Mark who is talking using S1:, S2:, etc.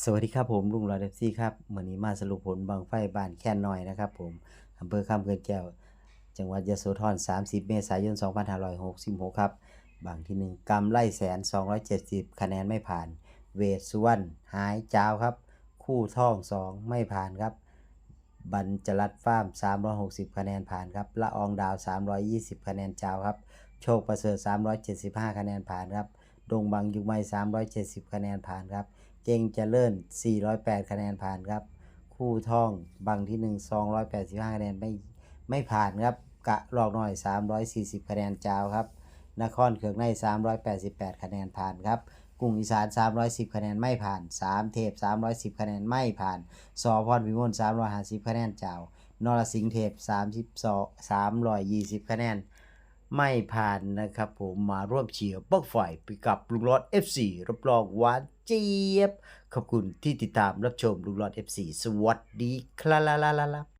S1: สวัสดีครับผมลุงรอยเดฟซี่ครับวันนี้มาสรุปผลบังไฟบ้านแค่นน้อยนะครับผมอำเภอคำเกินแก้ว จังหวัดยโสธร 30 เมษายน 2566 ครับ บางที่หนึ่งกำไล่แสน 270 คะแนนไม่ผ่าน เวทสุวรรณหายจาวครับ คู่ท่อง 2 ไม่ผ่านครับบัญจรัตฟ้าร์ม360 คะแนนผ่านครับละอองดาว 320 คะแนนจาวครับ โชคประเสริฐ 375 คะแนนผ่านครับ ดงบางยุกไม้370 คะแนนผ่านครับ เก่งเจริญ 408 คะแนนผ่านครับ คู่ท่องบางที่ 1 285 คะแนนไม่ไม่ผ่านครับ กะลอกหน่อย 340 คะแนนจาวครับ นครเขืองใน 388 คะแนนผ่านครับกรุงอีสาน 310 คะแนนไม่ผ่าน 3 เทพ 310 คะแนนไม่ผ่านสอพรพิมล350 คะแนนเจ้านรสิงห์เทพ32 320 คะแนน ไม่ผ่านนะครับผมมาร่วมเชียร์บักฝ่ายไปกับลุงรอด FC รับรองหวานเจี๊ยบ ขอบคุณที่ติดตามรับชมลุงรอด FC สวัสดีครับ